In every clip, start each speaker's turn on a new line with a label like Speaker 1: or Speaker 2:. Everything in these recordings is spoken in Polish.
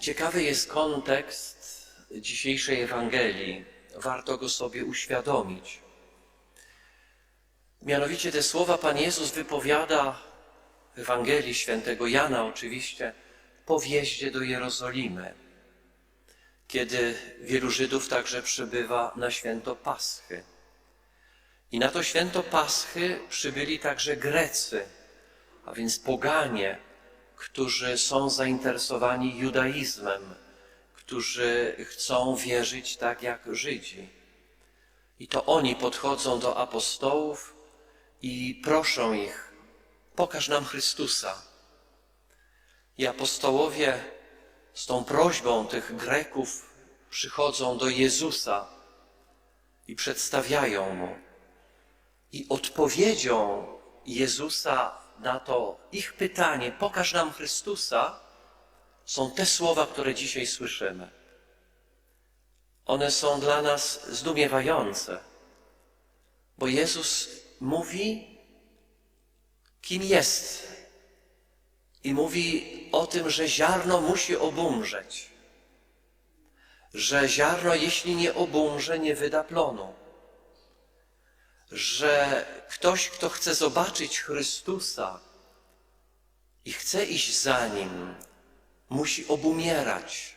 Speaker 1: Ciekawy jest kontekst dzisiejszej Ewangelii. Warto go sobie uświadomić. Mianowicie te słowa Pan Jezus wypowiada w Ewangelii świętego Jana oczywiście po wjeździe do Jerozolimy, kiedy wielu Żydów także przybywa na święto Paschy. I na to święto Paschy przybyli także Grecy, a więc poganie, którzy są zainteresowani judaizmem, którzy chcą wierzyć tak jak Żydzi. I to oni podchodzą do apostołów i proszą ich, pokaż nam Chrystusa. I apostołowie z tą prośbą tych Greków przychodzą do Jezusa i przedstawiają mu. I odpowiedzią Jezusa na to ich pytanie, pokaż nam Chrystusa, są te słowa, które dzisiaj słyszymy. One są dla nas zdumiewające, bo Jezus mówi, kim jest. I mówi o tym, że ziarno musi obumrzeć. Że ziarno, jeśli nie obumrze, nie wyda plonu. Że ktoś, kto chce zobaczyć Chrystusa i chce iść za Nim, musi obumierać.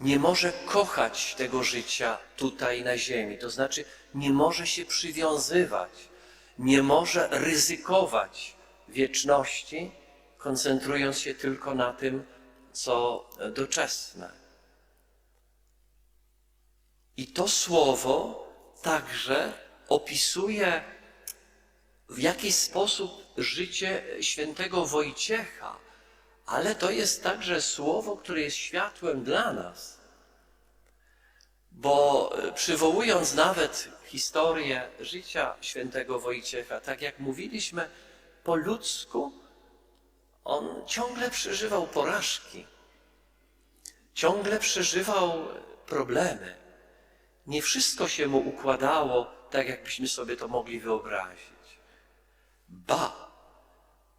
Speaker 1: Nie może kochać tego życia tutaj na ziemi, to znaczy nie może się przywiązywać, nie może ryzykować wieczności, koncentrując się tylko na tym, co doczesne. I to słowo także opisuje w jakiś sposób życie świętego Wojciecha, ale to jest także słowo, które jest światłem dla nas. Bo przywołując nawet historię życia świętego Wojciecha, tak jak mówiliśmy, po ludzku on ciągle przeżywał porażki, ciągle przeżywał problemy. Nie wszystko się mu układało tak, jakbyśmy sobie to mogli wyobrazić. Ba,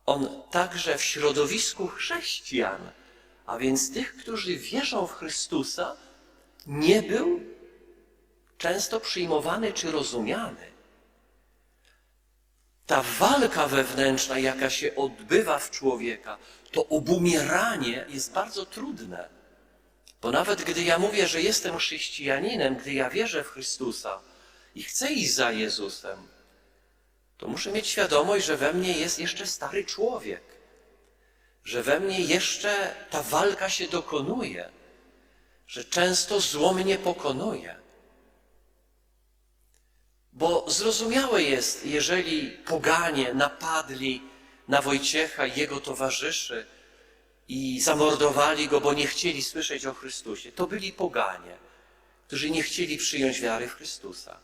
Speaker 1: on także w środowisku chrześcijan, a więc tych, którzy wierzą w Chrystusa, nie był często przyjmowany czy rozumiany. Ta walka wewnętrzna, jaka się odbywa w człowieka, to obumieranie jest bardzo trudne. Bo nawet gdy ja mówię, że jestem chrześcijaninem, gdy ja wierzę w Chrystusa i chcę iść za Jezusem, to muszę mieć świadomość, że we mnie jest jeszcze stary człowiek, że we mnie jeszcze ta walka się dokonuje, że często zło mnie pokonuje. Bo zrozumiałe jest, jeżeli poganie napadli na Wojciecha i jego towarzyszy i zamordowali go, bo nie chcieli słyszeć o Chrystusie. To byli poganie, którzy nie chcieli przyjąć wiary w Chrystusa.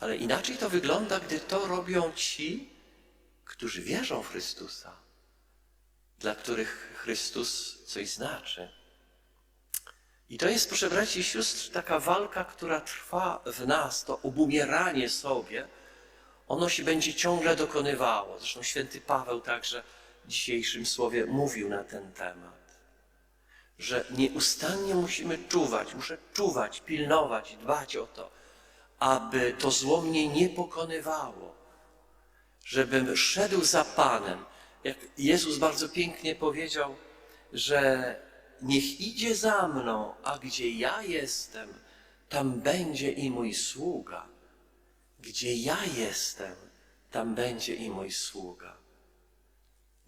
Speaker 1: Ale inaczej to wygląda, gdy to robią ci, którzy wierzą w Chrystusa, dla których Chrystus coś znaczy. I to jest, proszę braci i sióstr, taka walka, która trwa w nas, to obumieranie sobie, ono się będzie ciągle dokonywało. Zresztą święty Paweł także dzisiejszym słowie mówił na ten temat, że nieustannie musimy czuwać, muszę czuwać, pilnować, dbać o to, aby to zło mnie nie pokonywało, żebym szedł za Panem. Jak Jezus bardzo pięknie powiedział, że niech idzie za mną, a gdzie ja jestem, tam będzie i mój sługa. Gdzie ja jestem, tam będzie i mój sługa.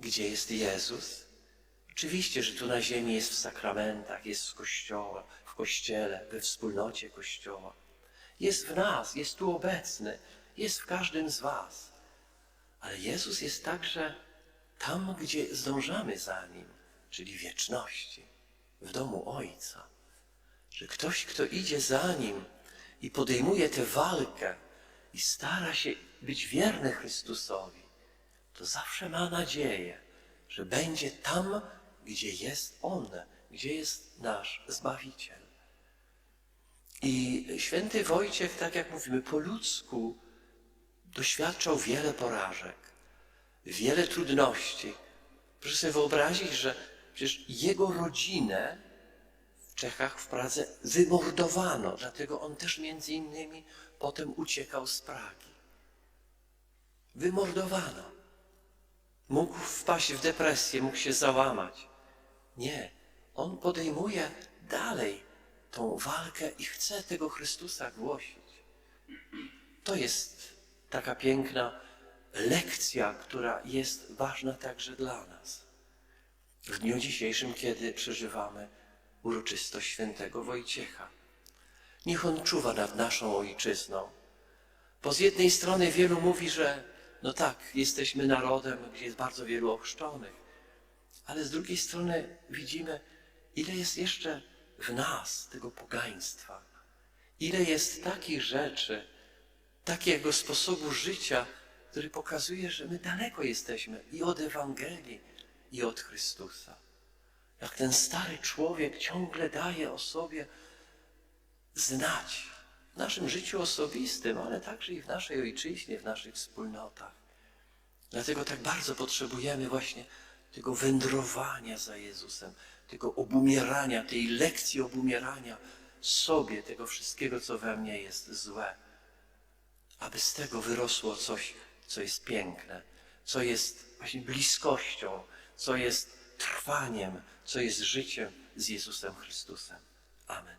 Speaker 1: Gdzie jest Jezus? Oczywiście, że tu na ziemi jest w sakramentach, jest w kościoła, w kościele, we wspólnocie kościoła. Jest w nas, jest tu obecny, jest w każdym z was. Ale Jezus jest także tam, gdzie zdążamy za Nim, czyli wieczności, w domu Ojca. Że ktoś, kto idzie za Nim i podejmuje tę walkę i stara się być wierny Chrystusowi, to zawsze ma nadzieję, że będzie tam, gdzie jest On, gdzie jest nasz Zbawiciel. I święty Wojciech, tak jak mówimy, po ludzku doświadczał wiele porażek, wiele trudności, Proszę sobie wyobrazić, że przecież jego rodzinę w Czechach, w Pradze wymordowano, dlatego on też między innymi potem uciekał z Pragi. Wymordowano. Mógł wpaść w depresję, mógł się załamać. Nie, on podejmuje dalej tą walkę i chce tego Chrystusa głosić. To jest taka piękna lekcja, która jest ważna także dla nas. W dniu dzisiejszym, kiedy przeżywamy uroczystość świętego Wojciecha. Niech on czuwa nad naszą ojczyzną. Bo z jednej strony wielu mówi, że no tak, jesteśmy narodem, gdzie jest bardzo wielu ochrzczonych, ale z drugiej strony widzimy, ile jest jeszcze w nas tego pogaństwa, ile jest takich rzeczy, takiego sposobu życia, który pokazuje, że my daleko jesteśmy i od Ewangelii, i od Chrystusa. Jak ten stary człowiek ciągle daje o sobie znać w naszym życiu osobistym, ale także i w naszej ojczyźnie, w naszych wspólnotach. Dlatego tak bardzo potrzebujemy właśnie tego wędrowania za Jezusem, tego obumierania, tej lekcji obumierania sobie, tego wszystkiego, co we mnie jest złe, aby z tego wyrosło coś, co jest piękne, co jest właśnie bliskością, co jest trwaniem, co jest życiem z Jezusem Chrystusem. Amen.